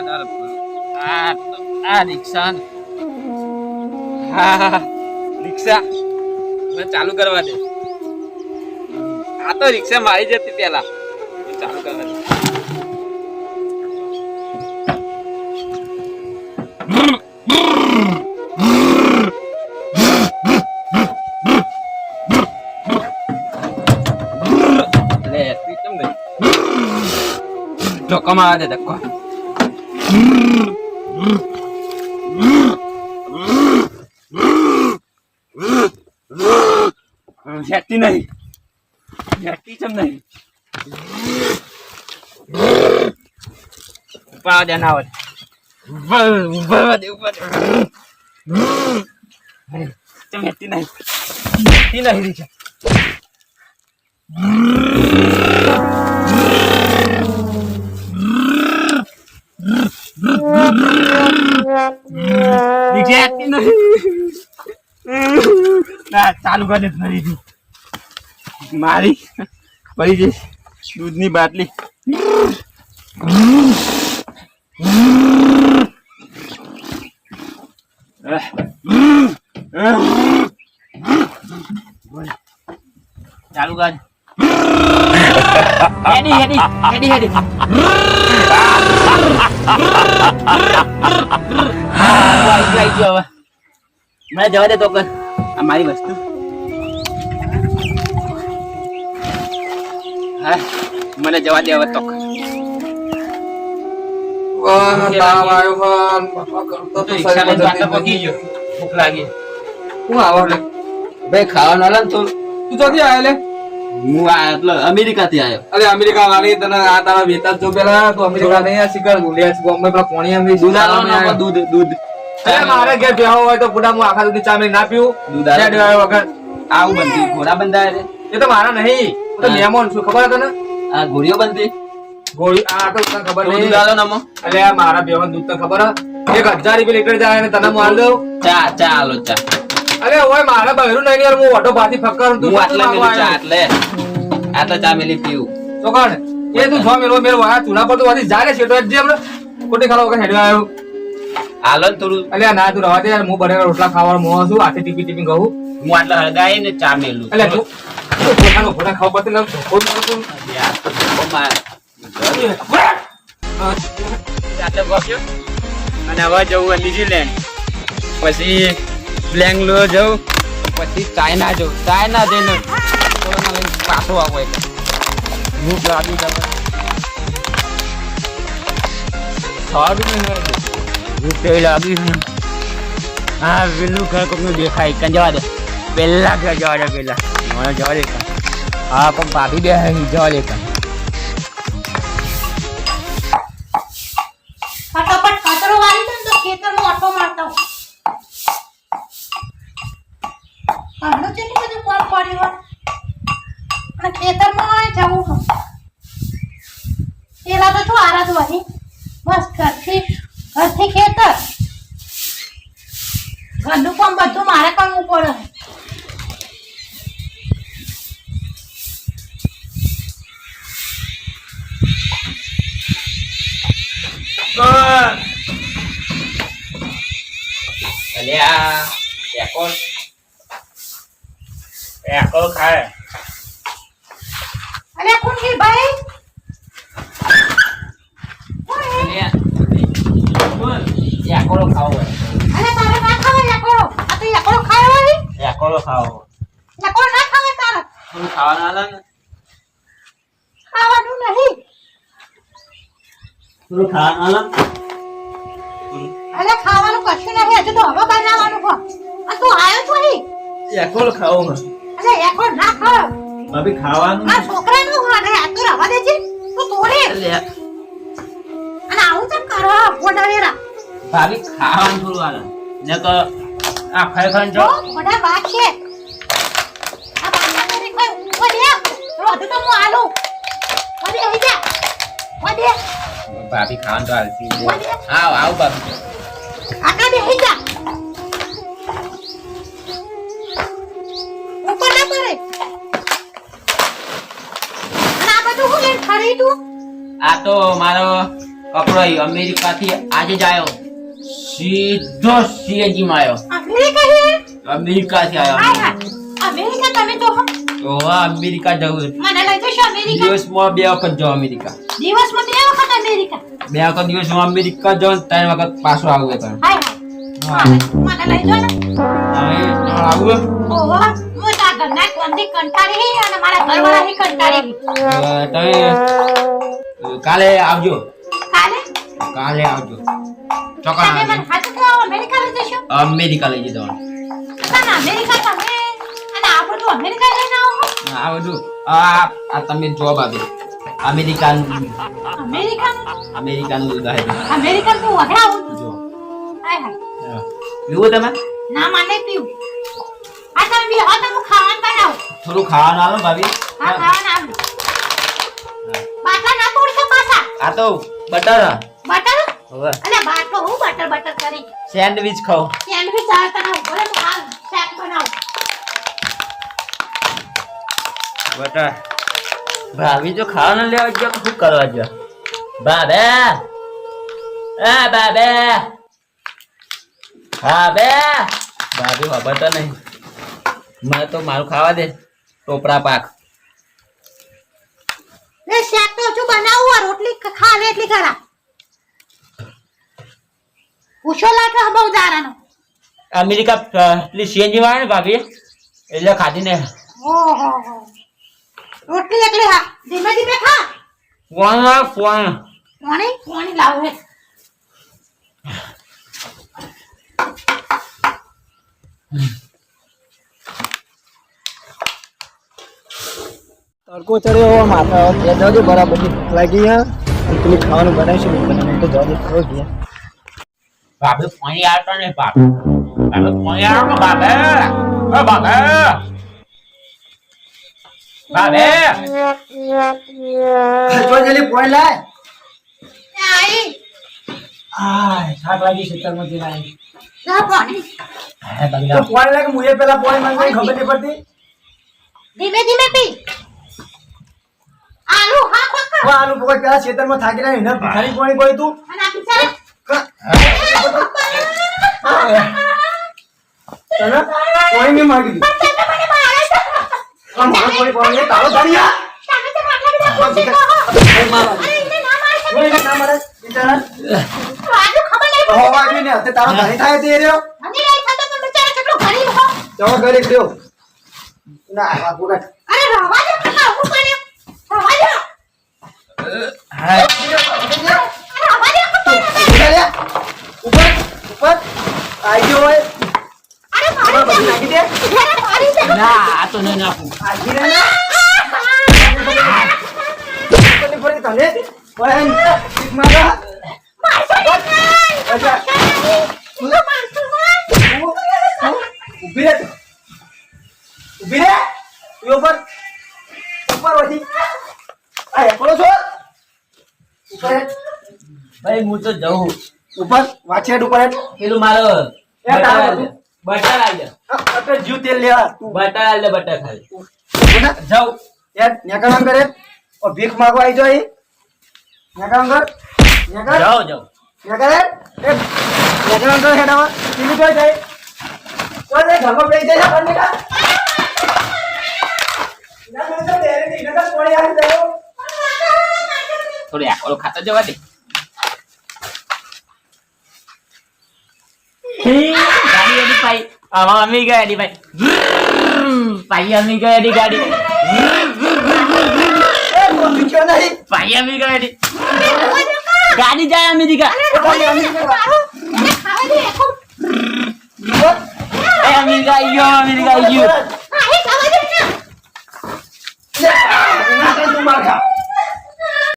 હેડી હેડી તો ચેલા દાર આ તો- આ રિક્ષા ને. હા હા, હા. રિક્ષા મને ચાલુ કરવા દે આ તો રિક્ષા મારી જતી પેલા મને ચાલુ કરવા દે લે પ્રીતમ ભાઈ ધક્કો મારવા દે ધક્કો હેતી નહીં હેતી ચમ નહીં ઉપાડ દે ના આવડે ઊભા ઊભા દે ઊભા દે ચમ હેતી નહીં હેતી નહીં રીક્ષા રિક્ષા હેતી નહીં ના ચાલુ કરી ફરીથી મારી પડી જઈશ. દૂધની બાટલી. ચાલુ કર. હેડી હેડી હેડી હેડી. મને જવા દે તો કર. આ મારી વસ્તુ. હા મને જવા દે હવે તો. ભાઈ ખાવાનું આલે હું આ એટલે અમેરિકા થી આવ્યો અરે અમેરિકા વાળી તને આ તારા વેતા જો પેલા તો અમેરિકા નહીં આ શિકાર બોમ્બે પેલા દૂધ દૂધ દૂધ. મારે ઘેર બેહો હોય તો હું આખા સુધી ચા ના પીવું. દૂધ. વગર આવું ઘોડા બંધાય એ તો મારા નહીં. હું. તો. મહેમાન છું ખબર તને આ ગોળીઓ બનતી. ગોળી આ તો તને ખબર નહીં. દૂધ આલો ને અલે આ મારા બેવન દૂધ તને ખબર એક હજાર રૂપિયા લીટર જાય અને તને માલ દઉં. ચા ચા આલો ચા. અરે ઓય મારા બહેરું નહીં યાર હું ઓટો પાથી ફક્કર તું આટલે મેલી ચા આટલે. આ ચા મેલી પીવું? તો કાણ? એ તું જો મેરો મેરો આ ચૂલા પર તો વધી ને શેઠો જ હમણાં. ખોટી ખાવા વગર હેડવા આવ્યો. આલો ને થોડું. અલ્યા ના તું રવા દે યાર. હું બરેલા રોટલા ખાવાનો મોહ છું. હાથે ટીપી ટીપી ગહું હું આટલા હળગાય ને ચા મેલું. તું પોતાનો ઘોડા ખાવા પડતી નથી ખોટ તું યાર, ઓ માર. આટલે પહોંચ્યો અને હવે જવું ન્યુઝીલેન્ડ પછી બેંગ્લોર જવું પછી ચાઇના જવું ચાઇના જઈને કોરોના લઈને પાછો આવો એટલે ભૂખ લાગી જવા સારું નહીં હોય ભૂખ કેવી લાગી છે હા પેલું ઘર કોકનું દેખાય કાં જવા દે પહેલા ઘર જવા દે મને જવા હા, પણ ભાભી બે જવા. પેલા તો શું આરાધ બસ ઘરથી ઘરથી ખેતર. ઘરનું કામ બધું મારે કરવું પડે. એકોલ. એકો ખાય ભાઈ કોણ? અલ્યા, બોલ. એકોલો ખાવો. અરે તારે ના ખાવે યાકોળો આ તો યાકોળો ખાયો હોય એકોલો ખાવો યાકોળો ના ખાવે તારે થોડું ખાવાનું આલો ખાવાનું નહીં થોડું ખાવાનું. અરે ખાવાનું કશું નહીં હજુ તો હવે બનાવવાનું હો આ તું આયો તો અહીં? એકોલો ખાવો હોય. અરે એકો ના ખાવ. ભાભી ખાવાનું આ છોકરાનું હો આ તો રવા દેજે. તું તોડે. અલ્યા, અને આવું તો કરો ગોડાવેરા ભાભી ખાવાનું થોડું આલો. ને તો આ ખાઈ ખાઈને જો. ગોડા વાત છે. આ બાંધા ને કોઈ ઊભો દે. રોધ તો હું આલું. વડે આવી જા. વડે ભાભી ખાવાનું તો નહીં. આવ આવ ભાભી આગળ બેસી જા ઉપર ના પડે અને આ બધું હું લઈને ખરીદું આ તો મારો કપડો અમેરિકાથી આજે જ આવ્યો સીધો સીએનજી માં આવ્યો અમેરિકા છે અમેરિકા થી હાય આવ્યો અમેરિકા તમે તો હા અમેરિકા જવું. મને લઈ જશો અમેરિકા દિવસમાં બે વખત જાઉં અમેરિકા વખત અમેરિકા. બે વખત દિવસમાં અમેરિકા જાઉં ત્રણ વખત પાછો આવું એ પણ હાય હાય. મને મને લઈ જાઓ ને. હવે આવું ઓહો હું તો ઘરના કોણથી કંટાળી અને મારા ઘરવાળાથી કંટાળી તમે કાલે આવજો. કાલે? કાલે આવજો. તમે ચોક્કસ મને અમેરિકા લઈ જશો? અમેરિકા લઈ જજો. પણ અમેરિકા તમે અને આ બધું અમેરિકા લઈને આવો આ બધું આ આ તમે જોબ આપી અમેરિકન અમેરિકન અમેરિકાનું ઉદાહરણ અમેરિકન અમેરિકા તો વગડાવું જો. હાય હાય. પીવો તમે? ના માને પીવું. આ તમે બી આ તમે ખાવાનું બનાવો. થોડું ખાવાનું આલો ભાભી. હા ખાવાનું આવું બાટલા ના તોડશો પાછા? આ તો બટર બટર? હવે. અલે બાટલો હું બટર બટર કરી. સેન્ડવિચ ખાઓ સેન્ડવિચ આ તને બોલે તો હાલ શેક બનાવો. બટર. ભાભી જો ખાવાનું લેવા ગયો તો શું કરવા ગયો? બાબે એ બાબે બાબે ભાભી વાપરતો નહીં. મને તો મારું ખાવા દે ટોપરા પાક. શેક તો હજુ બનાવું આ રોટલી ખ- એટલી ખરા. પૂછો લાગે બહુ દારાનો. અમેરિકા પેલી સીએનજી વાળા ને ભાભી એટલે ખાધી ને ઓહો રોટલી એકલી હા. ધીમે ધીમે ખા. ફોન આ ફોન કોણી કોણી લાવું હે. તડકો ચડ્યો માથા એ જજો બરાબર લાગી હે. અને પેલી ખાવાનું બનાવીશું બનાવીને તો જજો ખરો ગયા બાબે પાણી આવતો ને બાબે ભાભી પાણી આવતો બાબે. ઓ ભાભે જો જલી પોઈ લાય. આઈ. આય સાત વાગી ખેતરમાં જઈને આવી જા કોણી તો પોઈ લાય કે મુએ પેલા પોઈ માંગવાની ખબર નહીં પડતી? ધીમે ધીમે પી. આલુ હા કોકા હું આલુ પકડ પેલા ખેતરમાં થાકી રહ્યા ને ભિખારી પોણી પોઈ તું? અને આ બિચારા તને પોણી મેં માગી દીધી. પણ મારો પોણી પોણી નહીં, તારો ધણી આ. તમે તો આટલા બધા પૂછી કહો. પોણી મારવા દે. અરે એને ના મારશો. પોણી ને ના મારે, બિચારા. આજુ ખબર નહીં હોવા જોઈએ ને, અત્યારે તારો ધણી થાય તે રહ્યો. મને નહીં થતો પણ બિચારા કેટલો ગરીબ હો. જવા ઘરે ગયો. ના. અરે રવા દે રવા દે. અરે રવા દે કાકા. ઊભા રે. ઉપર, ઉપર. આઈ ગયો હોય. અરે ઉપર મારી બધું દે. નાખી દે. અરે મારી દે. ના આ તો નહીં નાખું આઈ ગઈ રે ને. ઉપરની ફરી તને. ઓય, ટીક મારો. મારશો નહીં. તું નહીં. ઊભી રે. ઊભી રે. ઉપર. ઉપર વધી. આ એકલો છો? ઉપર. ભાઈ હું તો જઉં ઉપર વાછેડ ઉપર. પેલું મારો એ તારું બટર આલ. દે. બટર જીવ તેલ લેવા તું. બટર આલ દે બટર ખાલી. જાઉં યાર નેકળામ કરે. ઓ ભીખ માંગવા આવી જાય નેકળામ કર. નેકળ. જાઉં જાઉં નેકળ. એ નેકળામ કર હેડામાં ટીવી જોઈ જાય. તો લે ઘરમાં બેસી જાય બંને કા ના ના તો દેરે ની નકર કોણી આવી જાય થોડી આકોલો ખાતા જવા દે. આમાં અમી ગયા એની પાઈ પાઈ અમી ગયા એની ગાડી પાઈ અમી ગયા એની ગાડી જાય અમેરિકા અમેરિકા ગયો અમેરિકા ગયો